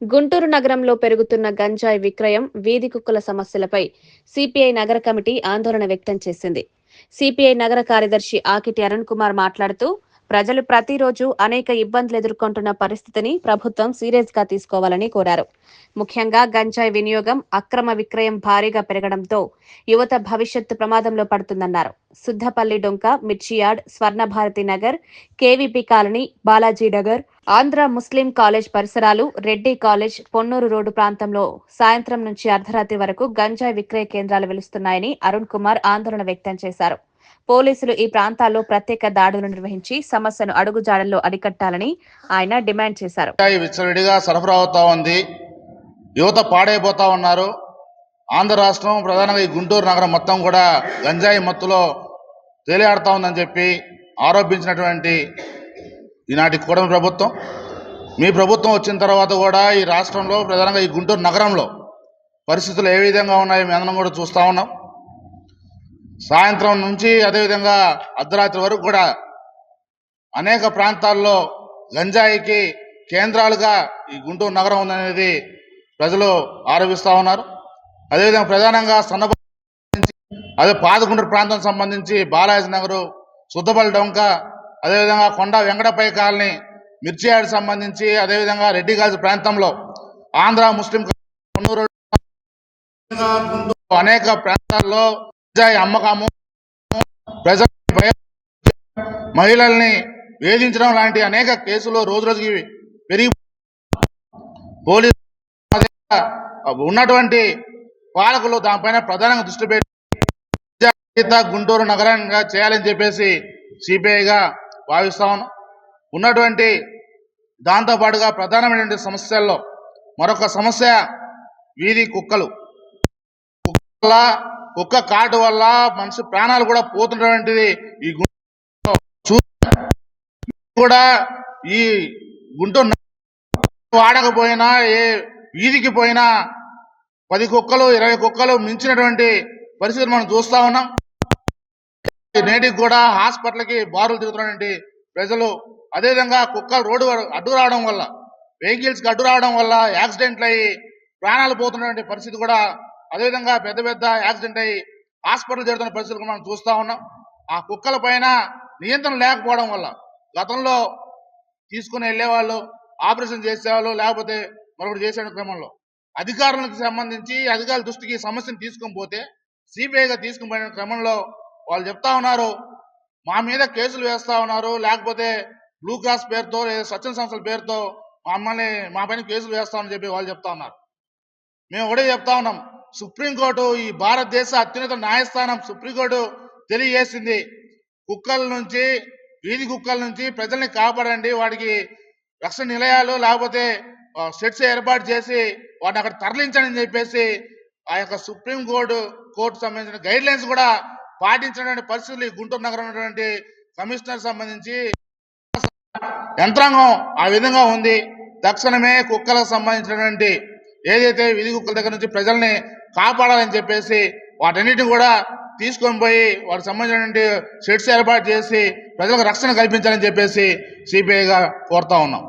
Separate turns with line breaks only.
గుంటూరు నగరంలో పెరుగుతున్న గంజాయి విక్రయం వీధి కుక్కల సమస్యలపై సిపిఐ నగర కమిటీ ఆందోళన వ్యక్తం చేసింది. సిపిఐ నగర కార్యదర్శి ఆకిటి అరుణ్ కుమార్ మాట్లాడుతూ ప్రజలు ప్రతిరోజు అనేక ఇబ్బందులు ఎదుర్కొంటున్న పరిస్థితిని ప్రభుత్వం సీరియస్గా తీసుకోవాలని కోరారు. ముఖ్యంగా గంజాయి వినియోగం అక్రమ విక్రయం భారీగా పెరగడంతో యువత భవిష్యత్తు ప్రమాదంలో పడుతుందన్నారు. సుద్దపల్లి డొంక మిర్చియాడ్ Swarnabharathi Nagar KVP colony Balaji Nagar Andhra Muslim college పరిసరాలు రెడ్డి కాలేజ్ పొన్నూరు రోడ్డు ప్రాంతంలో సాయంత్రం నుంచి అర్ధరాత్రి వరకు గంజాయి విక్రయ కేంద్రాలు వెలుస్తున్నాయని అరుణ్ కుమార్ ఆందోళన వ్యక్తం చేశారు. పోలీసులు ఈ ప్రాంతాల్లో ప్రత్యేక దాడులు నిర్వహించి సమస్యను అడుగుజాడల్లో అరికట్టాలని ఆయన డిమాండ్ చేశారు.
విచ్చలవిడిగా సరఫరా అవుతా ఉంది. యువత పాడైపోతా ఉన్నారు. ఆంధ్ర రాష్ట్రం ప్రధానంగా ఈ గుంటూరు నగరం మొత్తం కూడా గంజాయి మత్తులో తేలియాడుతూ ఉందని చెప్పి ఆరోపించినటువంటి ఈనాటి కూడమి ప్రభుత్వం. మీ ప్రభుత్వం వచ్చిన తర్వాత కూడా ఈ రాష్ట్రంలో ప్రధానంగా ఈ గుంటూరు నగరంలో పరిస్థితులు ఏ విధంగా ఉన్నాయో మేము కూడా చూస్తూ ఉన్నాం. సాయంత్రం నుంచి అదేవిధంగా అర్ధరాత్రి వరకు కూడా అనేక ప్రాంతాల్లో గంజాయికి కేంద్రాలుగా ఈ గుంటూరు నగరం ఉందనేది ప్రజలు ఆరోపిస్తూ ఉన్నారు. అదేవిధంగా ప్రధానంగా సన్నబ అదే పాదగుండ్రు ప్రాంతం సంబంధించి బాలాజీ నగరు సుద్దపల్లి డొంక అదేవిధంగా కొండ వెంకటపై కాలనీ మిర్చియాడ్ సంబంధించి అదేవిధంగా రెడ్డిగాజు ప్రాంతంలో ఆంధ్ర ముస్లిం అనేక ప్రాంతాల్లో అమ్మకము ప్రజల మహిళల్ని వేధించడం లాంటి అనేక కేసులు రోజు రోజుకి పెరిగి పోలీసు ఉన్నటువంటి పాలకులు దానిపైన ప్రధానంగా దృష్టి పెట్టి గుంటూరు నగరంగా చేయాలని చెప్పేసి సిపిఐగా భావిస్తా ఉన్నటువంటి దాంతోపాటుగా ప్రధానమైనటువంటి సమస్యల్లో మరొక సమస్య వీధి కుక్కలు. కుక్కల ఒక్క కుక్క కాటు వల్ల మనిషి ప్రాణాలు కూడా పోతున్నటువంటిది ఈ కూడా ఈ గుంటూరు వాడకపోయినా ఏ వీధికి పోయినా పది కుక్కలు ఇరవై కుక్కలు మించినటువంటి పరిస్థితులు మనం చూస్తా ఉన్నాం. నేటికి కూడా హాస్పిటల్కి బారులు తిరుగుతున్నటువంటి ప్రజలు అదేవిధంగా కుక్కలు రోడ్డు అడ్డు రావడం వల్ల వెహికల్స్కి అడ్డు రావడం వల్ల యాక్సిడెంట్లు అయ్యి ప్రాణాలు పోతున్నటువంటి పరిస్థితి కూడా అదేవిధంగా పెద్ద పెద్ద యాక్సిడెంట్ అయ్యి హాస్పిటల్ జరుగుతున్న పరిస్థితులు మనం చూస్తూ ఉన్నాం. ఆ కుక్కల పైన నియంత్రణ లేకపోవడం వల్ల గతంలో తీసుకుని వెళ్ళేవాళ్ళు ఆపరేషన్ చేసేవాళ్ళు లేకపోతే మరొకటి చేసే క్రమంలో అధికారులకు సంబంధించి అధికారుల దృష్టికి సమస్యను తీసుకుని పోతే సిబిఐగా తీసుకుని క్రమంలో వాళ్ళు చెప్తా ఉన్నారు మా మీద కేసులు వేస్తా ఉన్నారు లేకపోతే బ్లూ క్రాస్ పేరుతో లేదా స్వచ్ఛంద సంస్థల పేరుతో మమ్మల్ని మా పైన కేసులు వేస్తామని చెప్పి వాళ్ళు చెప్తా ఉన్నారు. మేము ఒకటే చెప్తా ఉన్నాం సుప్రీంకోర్టు ఈ భారతదేశ అత్యున్నత న్యాయస్థానం సుప్రీంకోర్టు తెలియజేసింది. కుక్కల నుంచి వీధి కుక్కల నుంచి ప్రజల్ని కాపాడండి వాడికి రక్షణ నిలయాలు లేకపోతే సెట్స్ ఏర్పాటు చేసి వాడిని అక్కడ తరలించండి అని చెప్పేసి ఆ యొక్క సుప్రీం కోర్టు కోర్టు సంబంధించిన గైడ్ లైన్స్ కూడా పాటించినటువంటి పరిస్థితులు ఈ గుంటూరు నగరం ఉన్నటువంటి కమిషనర్ సంబంధించి యంత్రాంగం ఆ విధంగా ఉంది. తక్షణమే కుక్కలకు సంబంధించినటువంటి ఏదైతే విధి కుక్కల దగ్గర నుంచి ప్రజల్ని కాపాడాలని చెప్పేసి వాటన్నిటిని కూడా తీసుకొని పోయి వాటికి సంబంధించినటువంటి షెడ్స్ ఏర్పాటు చేసి ప్రజలకు రక్షణ కల్పించాలని చెప్పేసి సిపిఐగా కోరుతా ఉన్నాం.